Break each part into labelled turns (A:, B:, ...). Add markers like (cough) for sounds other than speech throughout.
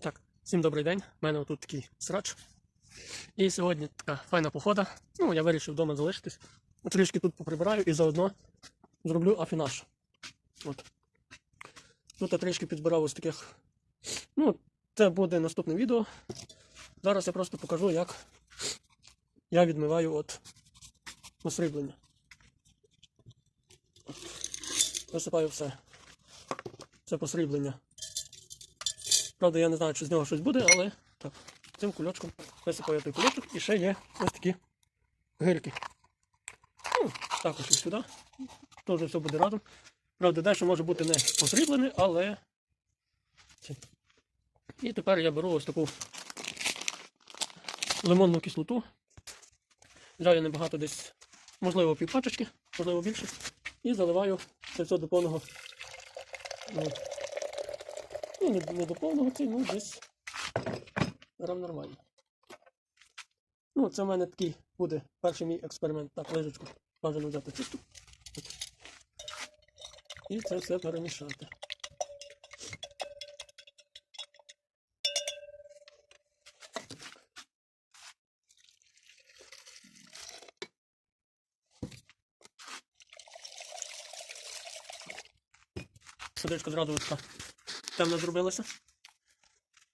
A: Так, всім добрий день. У мене тут такий срач. І сьогодні така файна похода. Ну, я вирішив вдома залишитись. Трішки тут поприбираю і заодно зроблю афінаж. От. Тут я трішки підбирав ось таких. Ну, це буде наступне відео. Зараз я просто покажу, як я відмиваю от посріблення. Висипаю все. Це посріблення. Правда, я не знаю, чи з нього щось буде, але так, цим кульочком висипаю той кульочок і ще є ось такі гирки. Ну, також і сюди. Теж все буде разом. Правда, дещо може бути не посріблене, але. І тепер я беру ось таку лимонну кислоту. Взяв я небагато десь, можливо, пів пачечки, можливо більше. І заливаю це все до повного. Ну, не, не до повного ну десь грам нормально. Ну, це в мене такий буде перший мій експеримент. Так, лижечку бажано взяти чисту. І це все перемішати. Садочка зразу така темно зробилася.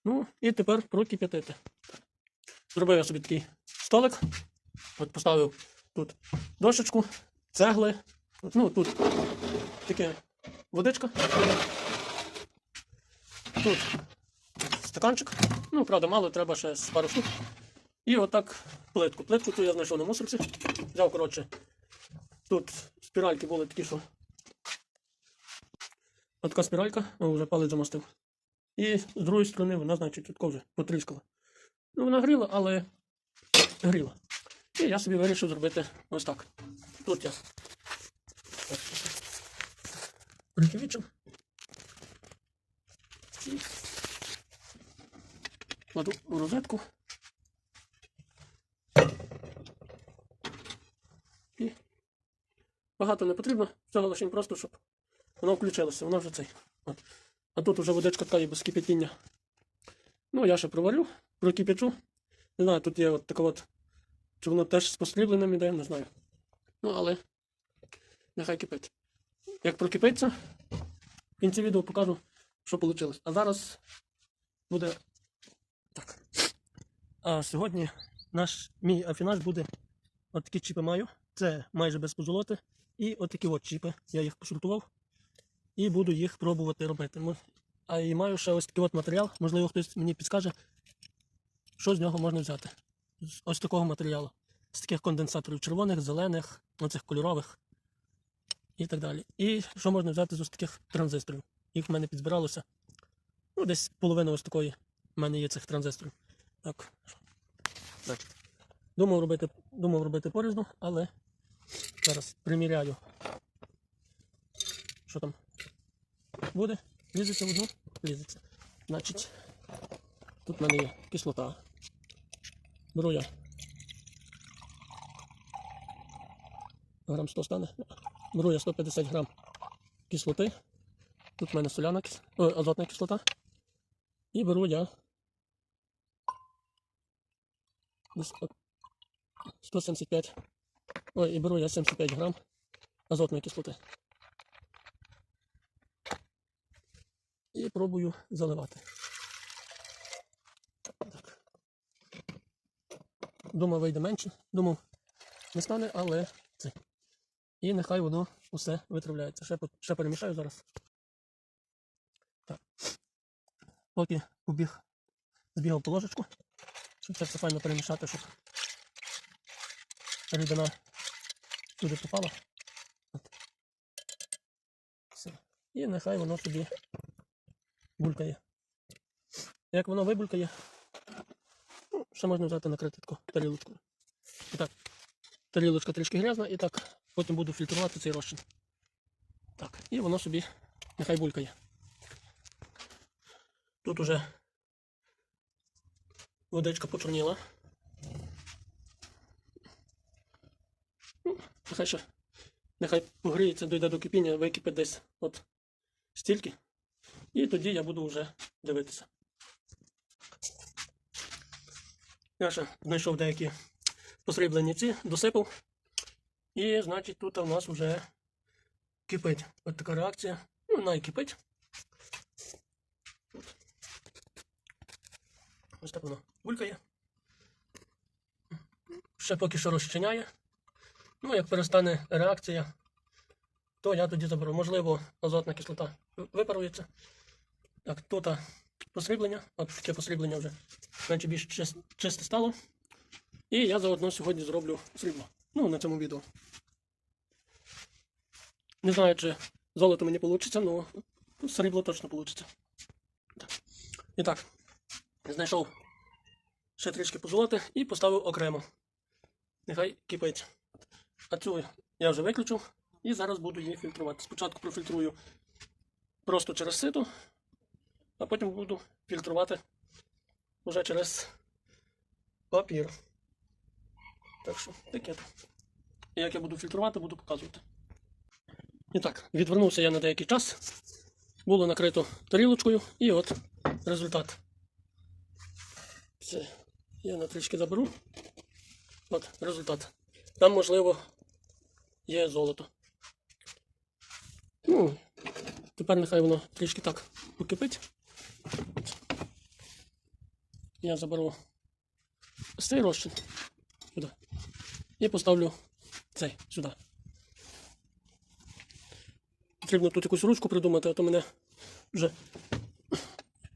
A: Ну, і тепер прокип'ятити. Зробив я собі такий столик. От поставив тут дошечку, цегли. Ну, тут таке водичка. Тут стаканчик. Ну, правда, мало, треба ще з пару штук. І отак плитку. Плитку ту я знайшов на мусорці. Взяв, коротше, тут спіральки були такі, що От така спіралька, вже палець замастив. І з другої сторони вона, значить, чутко вже потріскала. Ну, вона гріла, але гріла. І я собі вирішив зробити ось так. Тут я приківічив. І кладу у розетку. І багато не потрібно, всього лише просто, щоб воно включилося, воно вже цей. От. А тут вже водичка така і без кипятіння. Ну, я ще проварю, прокипячу. Не знаю, тут є от така от. Чи воно теж з посрібленим іде, не знаю. Ну, але нехай кипить. Як прокипиться, в кінці відео покажу, що вийшло. А зараз буде так. А сьогодні наш мій афінаж буде от такі чіпи маю. Це майже без позолоти. І от такі от чіпи. Я їх пошуртував і буду їх пробувати робити. А і маю ще ось такий от матеріал. Можливо, хтось мені підскаже, що з нього можна взяти. З ось такого матеріалу. З таких конденсаторів червоних, зелених, оцих кольорових і так далі. І що можна взяти з ось таких транзисторів. Їх в мене підзбиралося. Ну, десь половина ось такої в мене є цих транзисторів. Так. Значить. Думав робити, думав робити порізно, але зараз приміряю. Що там буде? Лізеться в одну? Лізеться. Значить, тут в мене є кислота. Беру я. Грам 100 стане. Беру я 150 грам кислоти. Тут в мене соляна кис... О, азотна кислота. І беру я 175. Ой, і беру я 75 грам азотної кислоти. І пробую заливати. Так. Думав, вийде менше. Думав, не стане, але це. І нехай воно усе витравляється. Ще, ще перемішаю зараз. Так. Поки побіг, збігав по ложечку, щоб це все файно перемішати, щоб рідина туди попала. От. Все. І нехай воно собі булькає. Як воно вибулькає, ну, ще можна взяти накрити таку тарілочкою. І так, тарілочка трішки грязна, і так потім буду фільтрувати цей розчин. Так, і воно собі нехай булькає. Тут уже водичка почорніла. Ну, нехай ще, нехай погріється, дойде до кипіння, википить десь от стільки. І тоді я буду вже дивитися. Я ще знайшов деякі посріблені ці, досипав. І, значить, тут у нас вже кипить. От така реакція. Ну, вона і кипить. Ось так воно булькає. Ще поки що розчиняє. Ну, як перестане реакція, то я тоді заберу. Можливо, азотна кислота випарується. Так, тут а, посріблення, от таке посріблення вже значить більш чис- чисте стало. І я заодно сьогодні зроблю срібло. Ну, на цьому відео. Не знаю, чи золото мені вийде, але срібло точно вийде. І так, знайшов ще трішки позолоти і поставив окремо. Нехай кипить. А цю я вже виключу і зараз буду її фільтрувати. Спочатку профільтрую просто через сито, а потім буду фільтрувати вже через папір. Так що таке. Як я буду фільтрувати, буду показувати. І так, відвернувся я на деякий час. Було накрито тарілочкою, і от результат. Це я на трішки заберу. От результат. Там, можливо, є золото. Ну, тепер нехай воно трішки так покипить. Я заберу цей розчин сюди. І поставлю цей сюди. Потрібно тут якусь ручку придумати, а то мене вже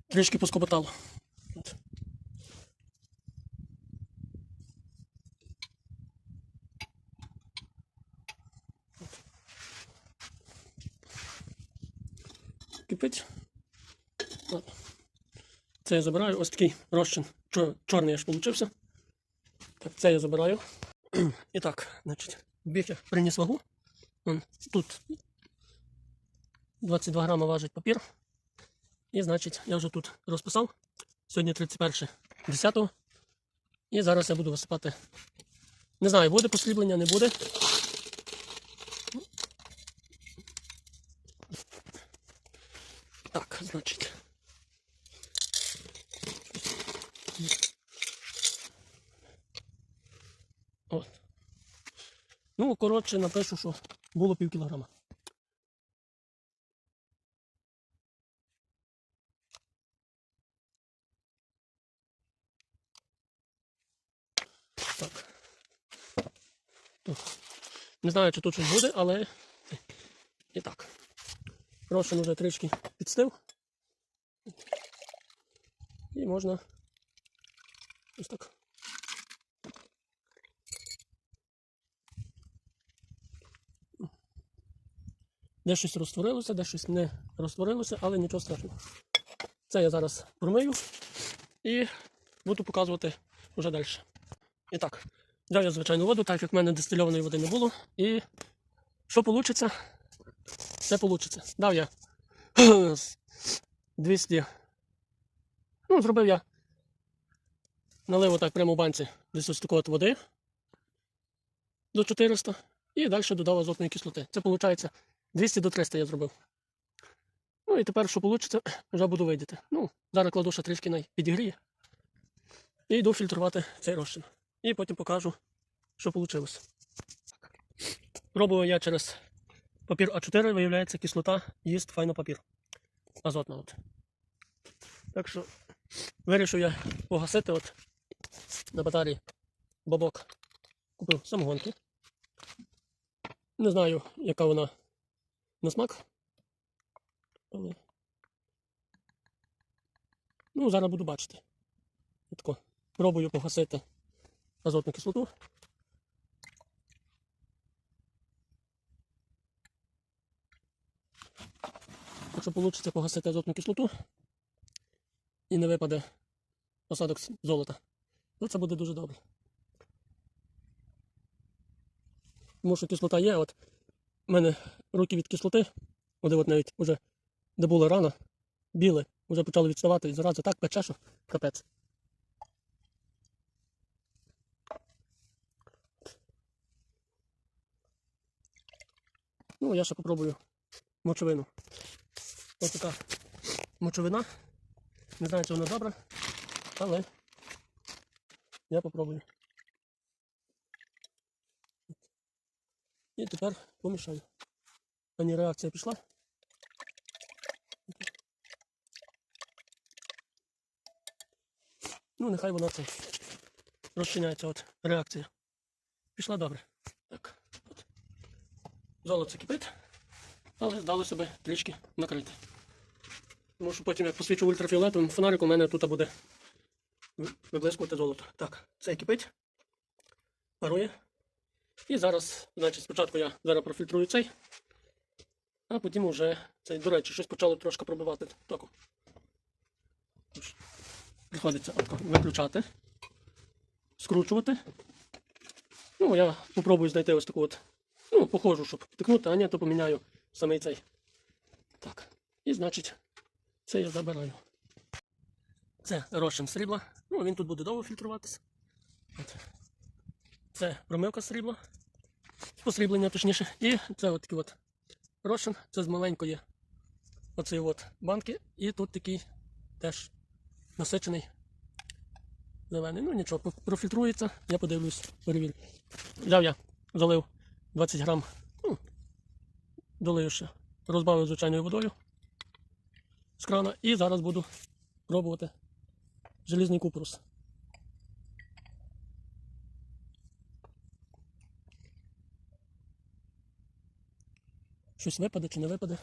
A: трішки поскоботало. От. Кипить. От. Це я забираю. Ось такий розчин. Чорний аж получився. Так, це я забираю. (clears throat) І так, значить, біг приніс вагу. Тут 22 грама важить папір. І значить, я вже тут розписав. Сьогодні 31 10 І зараз я буду висипати. Не знаю, буде посліблення, не буде. Так, значить. От. Ну, коротше, напишу, що було пів кілограма. Так. Ну, Не знаю, чи тут щось буде, але і так. Розчин вже трішки підстив. І можна ось так. Де щось розтворилося, де щось не розтворилося, але нічого страшного. Це я зараз промию і буду показувати вже далі. І так, взяв я звичайну воду, так як в мене дистильованої води не було. І що вийде? Це вийде. Дав я (clears throat) 200. Ну, зробив я. Налив отак прямо в банці десь ось такої води до 400 і далі додав азотної кислоти. Це виходить 200 до 300 я зробив. Ну і тепер, що вийде, (clears throat) вже буду видіти. Ну, зараз кладу ще трішки на підігріє. І йду фільтрувати цей розчин. І потім покажу, що вийшло. Пробував я через папір А4, виявляється, кислота їсть файно папір. Азотна. От. Так що вирішив я погасити от на батарії бабок. Купив самогонку. Не знаю, яка вона на смак. Але... Ну, зараз буду бачити. Отако. Пробую погасити азотну кислоту. Якщо вийде погасити азотну кислоту і не випаде осадок золота, то це буде дуже добре. Тому що кислота є, от у мене руки від кислоти, от от навіть вже де була рана, біле, вже почали відставати і зараза так пече, що капець. Ну, я ще попробую мочовину. Ось така мочовина. Не знаю, чи вона добра, але я попробую. І тепер помішаю. Ані реакція пішла. Ну, нехай вона це розчиняється от реакція. Пішла добре. Так. От. Золото кипить, але дало себе трішки накрити. Тому що потім, як посвічу ультрафіолетовим фонариком, у мене тут буде виблискувати золото. Так, це кипить, парує. І зараз, значить, спочатку я зараз профільтрую цей, а потім вже цей, до речі, щось почало трошки пробивати току. Приходиться виключати, скручувати. Ну, я попробую знайти ось таку от, ну, похожу, щоб втикнути, а ні, то поміняю самий цей. Так. І значить, це я забираю. Це розчин срібла. Ну, він тут буде довго фільтруватися. Це промивка срібла. Посріблення, точніше. І це от такий от розчин. Це з маленької оцієї от банки. І тут такий теж насичений зелений. Ну нічого, профільтрується. Я подивлюсь, перевірю. Взяв я, залив 20 грам. Ну, долию ще. Розбавив звичайною водою з крана. І зараз буду пробувати желізний купорус. Щось випаде чи не випаде.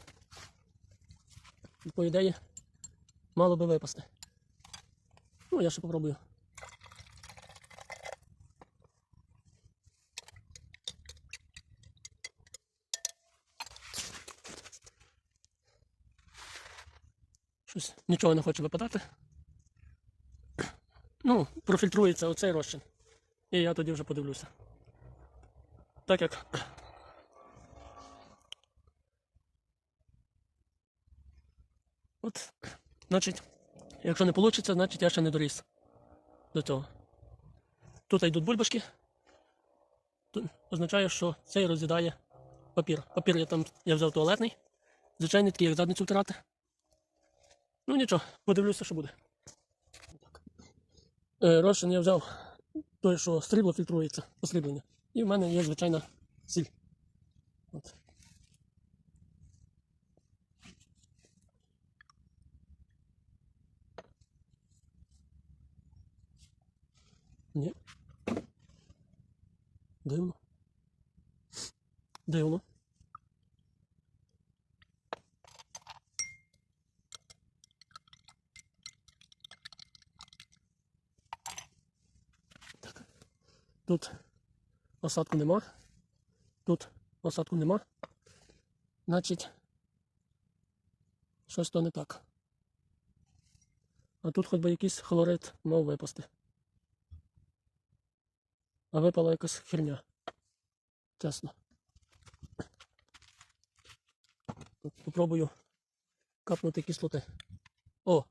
A: По ідеї, мало би випасти. Ну, я ще попробую. Щось нічого не хоче випадати. Ну, профільтрується оцей розчин. І я тоді вже подивлюся. Так як. От, значить, якщо не вийде, значить я ще не доріс до цього. Тут йдуть бульбашки. Тут означає, що цей роз'їдає папір. Папір я там я взяв туалетний. Звичайний такий, як задницю втирати. Ну нічого, подивлюся, що буде. Е, розчин я взяв той, що срібло фільтрується, посріблення. І в мене є звичайна сіль. От. Ні. Дивно. Дивно. Так. Тут осадку нема. Тут осадку нема. Значить, щось то не так. А тут хоч би якийсь хлорид мав випасти. А випала якась херня. Чесно. Попробую капнути кислоти. О!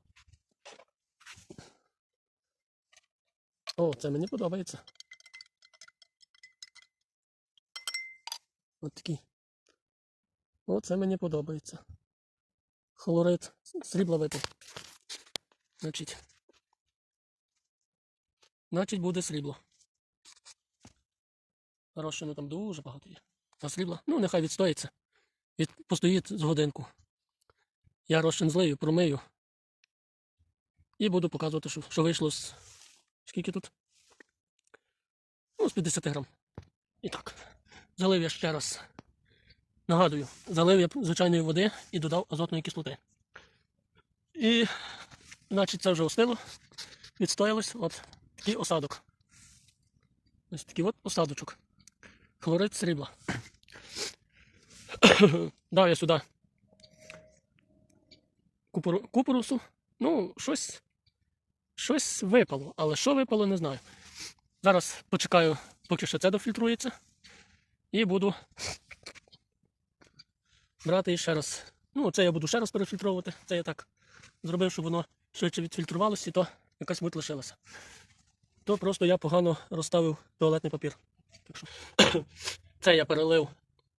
A: О, це мені подобається. От такий. О, це мені подобається. Хлорид срібла випав. Значить. Значить буде срібло. Розчину там дуже багато є. А ну нехай відстоїться. Від, постоїть з годинку. Я розчин злию, промию. І буду показувати, що, що вийшло з. Скільки тут? Ну, з 50 грам. І так. Залив я ще раз. Нагадую, залив я звичайної води і додав азотної кислоти. І, значить, це вже остило. Відстоялось от такий осадок. Ось такий от осадочок. Хлорид срібла. (coughs) Дав я сюди купору, купорусу. Ну, щось, щось випало, але що випало, не знаю. Зараз почекаю, поки що це дофільтрується. І буду брати і ще раз. Ну, це я буду ще раз перефільтровувати. Це я так зробив, щоб воно швидше відфільтрувалося, і то якась муть лишилася. То просто я погано розставив туалетний папір. Це я перелив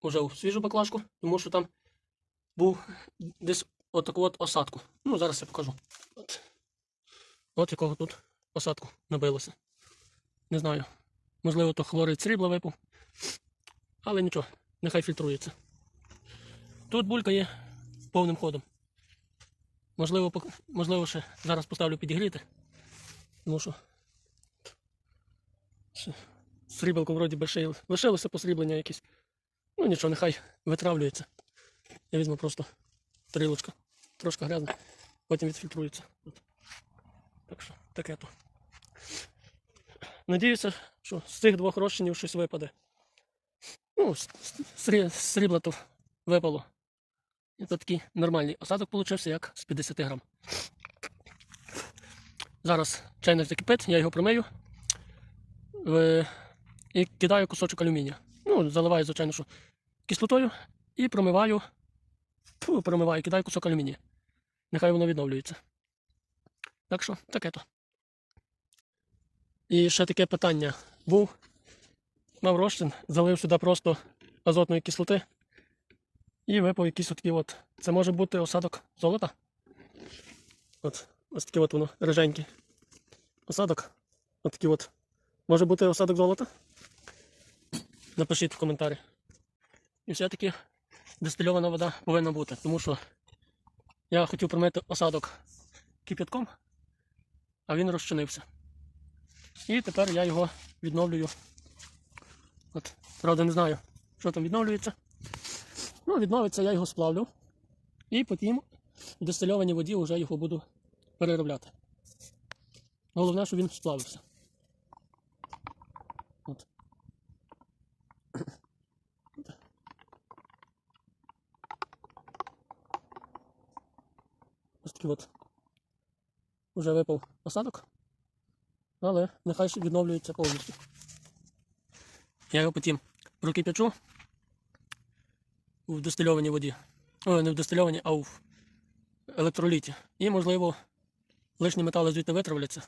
A: уже у свіжу баклажку, тому що там був десь отаку от осадку. Ну, зараз я покажу. От, от якого тут осадку набилося. Не знаю. Можливо, то хлорид срібла випав. Але нічого, нехай фільтрується. Тут булька є повним ходом. Можливо, можливо, ще зараз поставлю підігріти. Тому що ще вроді ще лишилося посріблення якесь. Ну нічого, нехай витравлюється. Я візьму просто тарілочка. Трошки грязна, потім відфільтрується. От. Так що таке то. Надіюся, що з цих двох розчинів щось випаде. Ну, срібла то випало. То такий нормальний осадок получився, як з 50 грам. Зараз чайник закипить, я його промию і кидаю кусочок алюмінія. Ну, заливаю, звичайно, що кислотою і промиваю, фу, промиваю, кидаю кусок алюмінія. Нехай воно відновлюється. Так що, таке то. І ще таке питання. Був, мав розчин, залив сюди просто азотної кислоти і випав якийсь отакий от. Це може бути осадок золота. От, ось такий от воно, риженький. Осадок. От такий от. Може бути осадок золота? Напишіть в коментарі. І все-таки дистильована вода повинна бути, тому що я хотів промити осадок кип'ятком, а він розчинився. І тепер я його відновлюю. От, правда, не знаю, що там відновлюється. Ну, відновиться, я його сплавлю. І потім в дистильованій воді вже його буду переробляти. Головне, щоб він сплавився. Ось от. Уже випав осадок. Але нехай відновлюється повністю. Я його потім прокип'ячу в дистильованій воді. О, не в дистильованій, а в електроліті. І, можливо, лишні метали звідти витравляться.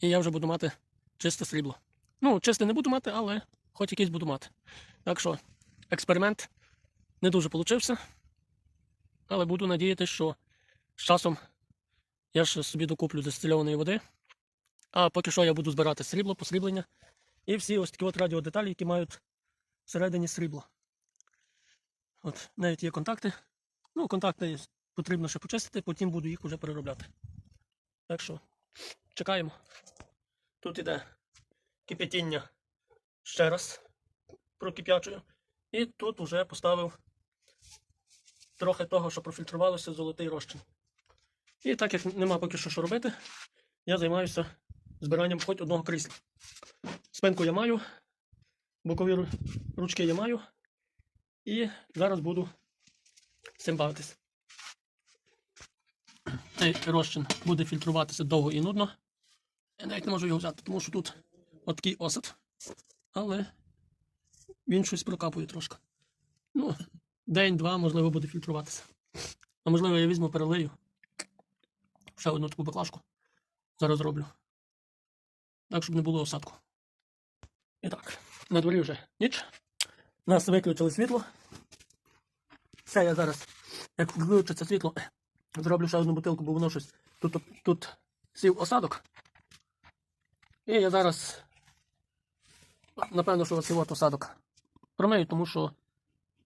A: І я вже буду мати чисте срібло. Ну, чисте не буду мати, але хоч якийсь буду мати. Так що експеримент не дуже получився. Але буду надіятися, що з часом я ж собі докуплю дистильованої води. А поки що я буду збирати срібло, посріблення. І всі ось такі от радіодеталі, які мають всередині срібло. От, навіть є контакти. Ну, контакти потрібно ще почистити, потім буду їх вже переробляти. Так що, чекаємо. Тут іде кипятіння ще раз прокип'ячую. І тут вже поставив трохи того, що профільтрувалося золотий розчин. І так як нема поки що що робити, я займаюся збиранням хоч одного крісла. Спинку я маю, бокові ручки я маю. І зараз буду цим бавитись. Цей розчин буде фільтруватися довго і нудно. Я навіть не можу його взяти, тому що тут такий осад. Але він щось прокапує трошки. Ну, день-два, можливо, буде фільтруватися. А можливо, я візьму, перелию. Ще одну таку баклажку. Зараз зроблю. Так, щоб не було осадку. І так, на дворі вже ніч. Нас виключили світло. Все, я зараз, як виключиться світло, (clears throat) зроблю ще одну бутилку, бо воно щось тут, тут сів осадок. І я зараз, напевно, що оцей от осадок промию, тому що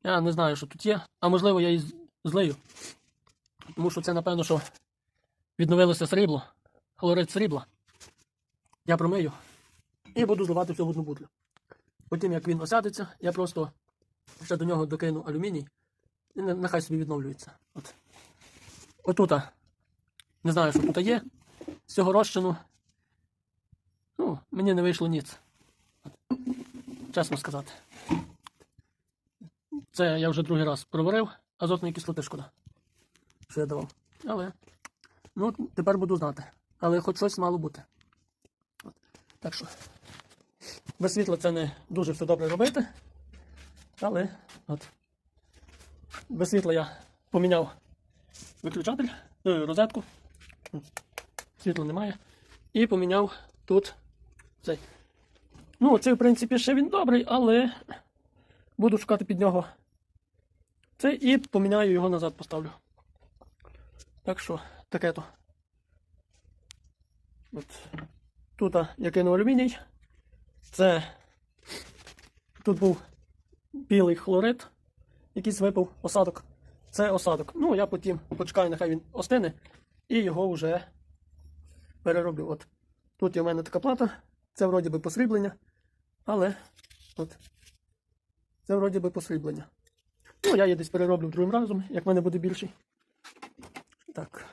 A: я не знаю, що тут є. А можливо, я з- злию. Тому що це, напевно, що відновилося срібло, хлорид срібла. Я промию і буду зливати все в одну бутлю. Потім, як він осядеться, я просто ще до нього докину алюміній і нехай собі відновлюється. От. Отута. Не знаю, що тут є. З цього розчину. Ну, мені не вийшло ніц. Чесно сказати. Це я вже другий раз проварив, азотної кислоти шкода. Що я давав. Але. Ну, тепер буду знати. Але хоч щось мало бути. Так що. Без світла це не дуже все добре робити. Але от. Без світла я поміняв виключатель, е, розетку. Світла немає. І поміняв тут цей. Ну, цей, в принципі, ще він добрий, але буду шукати під нього цей і поміняю його назад поставлю. Так що, таке то. От. Тут я кинув алюміній, Це тут був білий хлорид, якийсь випав осадок. Це осадок. Ну, я потім почекаю, нехай він остине, і його вже перероблю. От тут є в мене така плата, це вроді би посріблення, але от це вроді би посріблення. Ну, я її десь перероблю другим разом, як в мене буде більший. Так.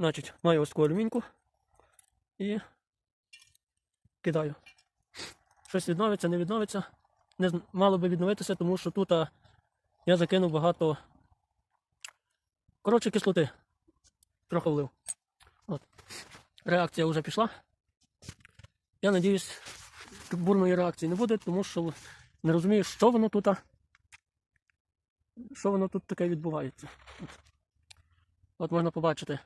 A: Значить, маю ось таку алюміньку і кидаю. Щось відновиться, не відновиться. Не, мало би відновитися, тому що тут я закинув багато. Коротше, кислоти. Трохи влив. От. Реакція вже пішла. Я надіюсь, бурної реакції не буде, тому що не розумію, що воно тут. Що воно тут таке відбувається. От можна побачити.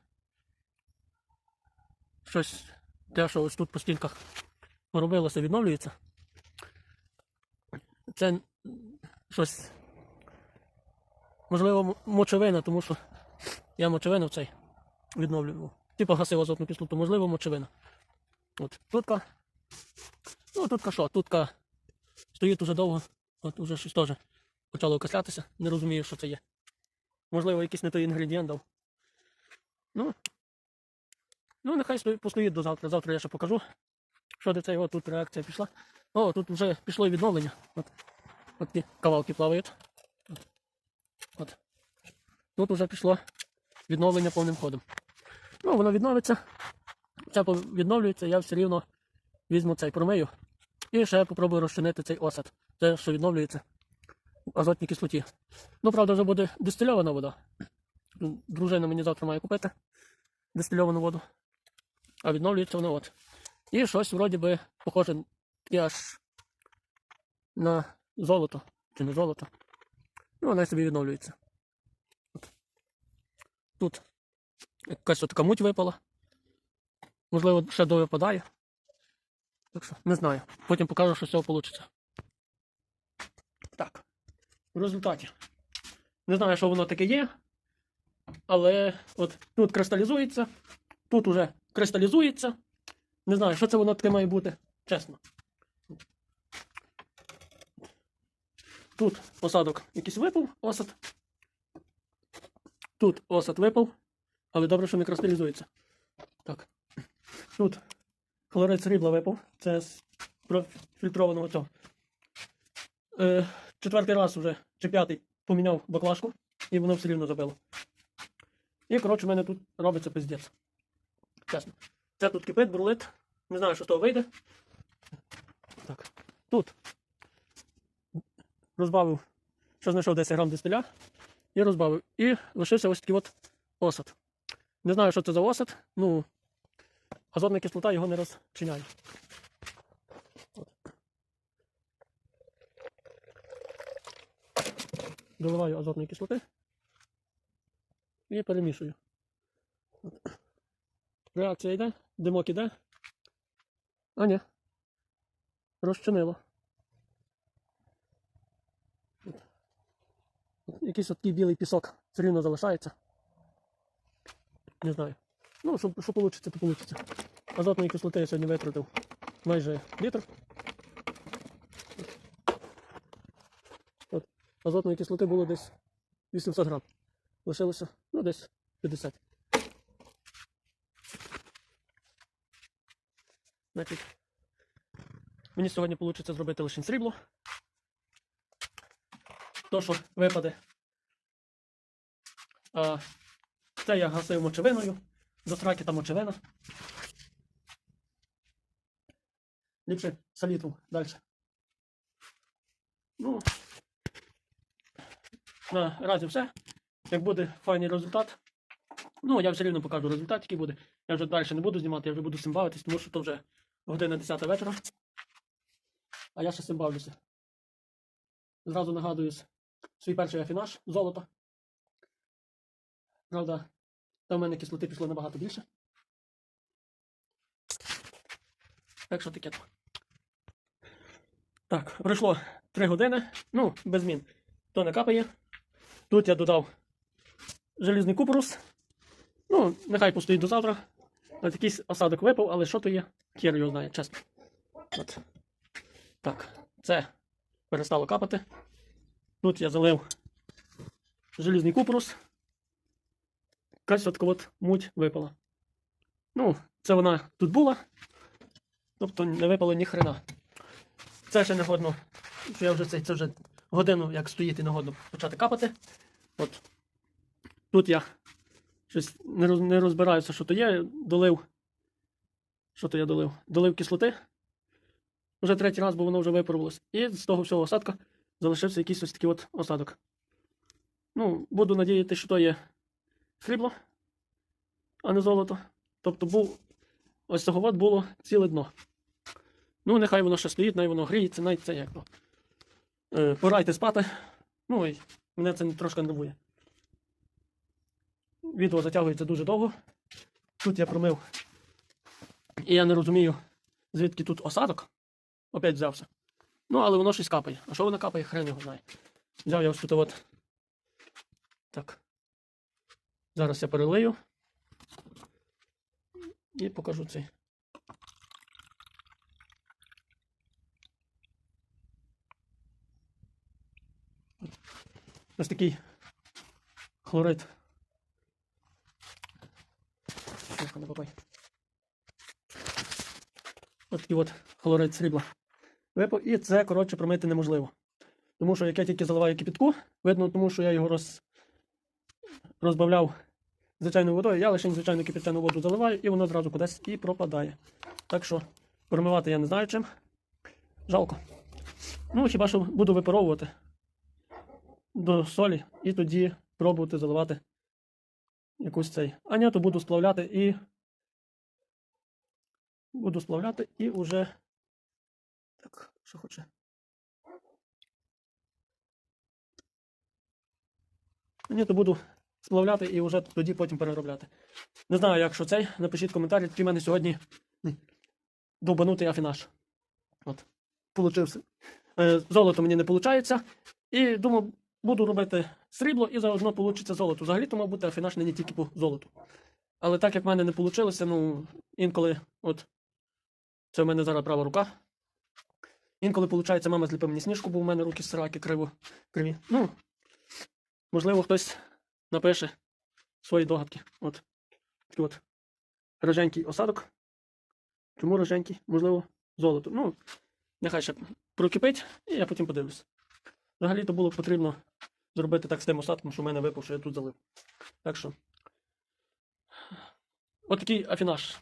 A: Щось те, що ось тут по стінках поробилося, відновлюється. Це щось. Можливо, мочевина, тому що я мочевину цей відновлював. Типу гасив азотну кислоту, можливо, мочевина. От тутка. Ну, тутка що? Тутка стоїть уже довго. От уже щось теж почало окислятися. Не розумію, що це є. Можливо, якийсь не той інгредієнт дав. Ну, ну нехай постоїть до завтра. Завтра я ще покажу, що до цього тут реакція пішла. О, тут вже пішло відновлення. От, от ті кавалки плавають. От. От. Тут вже пішло відновлення повним ходом. Ну, воно відновиться. Це відновлюється, я все рівно візьму цей промию. І ще попробую розчинити цей осад. Те, що відновлюється в азотній кислоті. Ну, правда, вже буде дистильована вода. Дружина мені завтра має купити дистильовану воду. А відновлюється воно от. І щось вроді би похоже таке аж на золото. Чи не золото. Ну, вона собі відновлюється. От. Тут якась така муть випала. Можливо, ще довипадає. Так що, не знаю. Потім покажу, що з цього вийде. Так. В результаті. Не знаю, що воно таке є. Але от тут кристалізується, тут уже кристалізується. Не знаю, що це воно таке має бути, чесно. Тут осадок якийсь випав, осад. Тут осад випав, але добре, що не кристалізується. Так. Тут хлорид срібла випав. Це з профільтрованого цього. Е, четвертий раз вже, чи п'ятий, поміняв баклажку, і воно все рівно забило. І, коротше, в мене тут робиться пиздець. Чесно. Це тут кипить, бурлит. Не знаю, що з того вийде. Так. Тут розбавив, що знайшов 10 грам дистиля. І розбавив. І лишився ось такий от осад. Не знаю, що це за осад. Ну, азотна кислота його не розчиняє. Доливаю азотної кислоти і перемішую. Реакція йде, димок іде. А ні. Розчинило. Якийсь такий білий пісок все рівно залишається. Не знаю. Ну, що, що вийде, то вийде. Азотної кислоти я сьогодні витратив майже літр. От. Азотної кислоти було десь 800 грам. Лишилося, ну, десь 50. Значить, мені сьогодні вийде зробити лише срібло. То, що випаде. А, це я гасив мочевиною. До сраки там мочевина. Ліпше салітру далі. Ну, наразі все. як буде файний результат, ну я все рівно покажу результат, який буде. Я вже далі не буду знімати, я вже буду з цим бавитись, тому що то вже година 10 вечора. А я ще з цим бавлюся. Зразу нагадую свій перший афінаж золото. Правда, там в мене кислоти пішло набагато більше. Так що таке. Так, пройшло 3 години. Ну, без змін. То не капає. Тут я додав желізний купорус. Ну, нехай постоїть до завтра. От якийсь осадок випав, але що то є? Хер його знає, чесно. От. Так, це перестало капати. Тут я залив желізний купорус. Якась от муть випала. Ну, це вона тут була. Тобто не випало ні хрена. Це ще не годно. Я вже цей, це вже годину, як стоїть і не годно почати капати. От. Тут я щось не розбираюся, що то є. Долив. Що то я долив? Долив кислоти. Вже третій раз, бо воно вже випарувалось. І з того всього осадка залишився якийсь ось такий от осадок. Ну, буду надіятися, що то є срібло, а не золото. Тобто був ось цього от було ціле дно. Ну, нехай воно ще стоїть, най воно гріється, навіть це як то. Е, пора йти спати. Ну і мене це трошки нервує. Відео затягується дуже довго. Тут я промив. І я не розумію, звідки тут осадок. Опять взявся. Ну, але воно щось капає. А що воно капає, хрен його знає. Взяв я ось тут от. Так. Зараз я перелию. І покажу цей. Ось такий хлорид. Тихо, не бабай. Такий от хлорид срібла. І це, коротше, промити неможливо. Тому що як я тільки заливаю кипятку, видно, тому що я його роз... розбавляв звичайною водою, я лише звичайну кипячену воду заливаю, і воно зразу кудись і пропадає. Так що промивати я не знаю чим. Жалко. Ну, хіба що буду випаровувати до солі і тоді пробувати заливати якусь цей. А ні, то буду сплавляти і. Буду сплавляти і вже. Так, що хоче. Ні, то буду сплавляти і вже тоді потім переробляти. Не знаю, як що цей. Напишіть коментарі, який в мене сьогодні довбанутий афінаж. От, получився. Е, золото мені не виходить. І думав, буду робити срібло і заодно вийде золото. Взагалі то мав бути афінаж не тільки по золоту. Але так як в мене не вийшло, ну, інколи, от, це в мене зараз права рука. Інколи, виходить, мама зліпила мені сніжку, бо в мене руки сраки криво, криві. Ну, можливо, хтось напише свої догадки. От. От роженький осадок. Чому роженький? Можливо, золото. Ну, нехай ще прокипить, і я потім подивлюсь. Взагалі-то було потрібно зробити так з тим осадком, що в мене випав, що я тут залив. Так що. Отакий афінаж.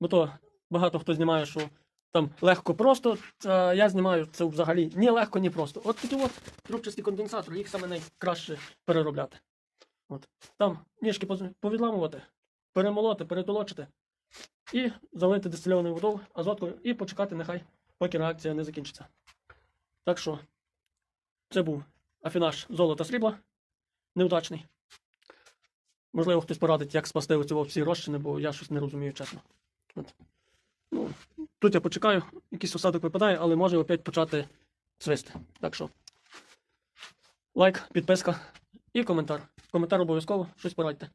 A: Бо то багато хто знімає, що там легко просто. А я знімаю це взагалі ні легко, ні просто. От такі от трубчасті конденсатори, їх саме найкраще переробляти. От. Там ніжки повідламувати, перемолоти, перетолочити і залити дистильованою водою, азоткою і почекати, нехай, поки реакція не закінчиться. Так що, це був афінаж золота срібла. Неудачний. Можливо, хтось порадить, як спасти оці всі розчини, бо я щось не розумію, чесно. От. Ну, тут я почекаю, якийсь осадок випадає, але може опять почати свисти. Так що, лайк, підписка і коментар. Коментар обов'язково, щось порадьте.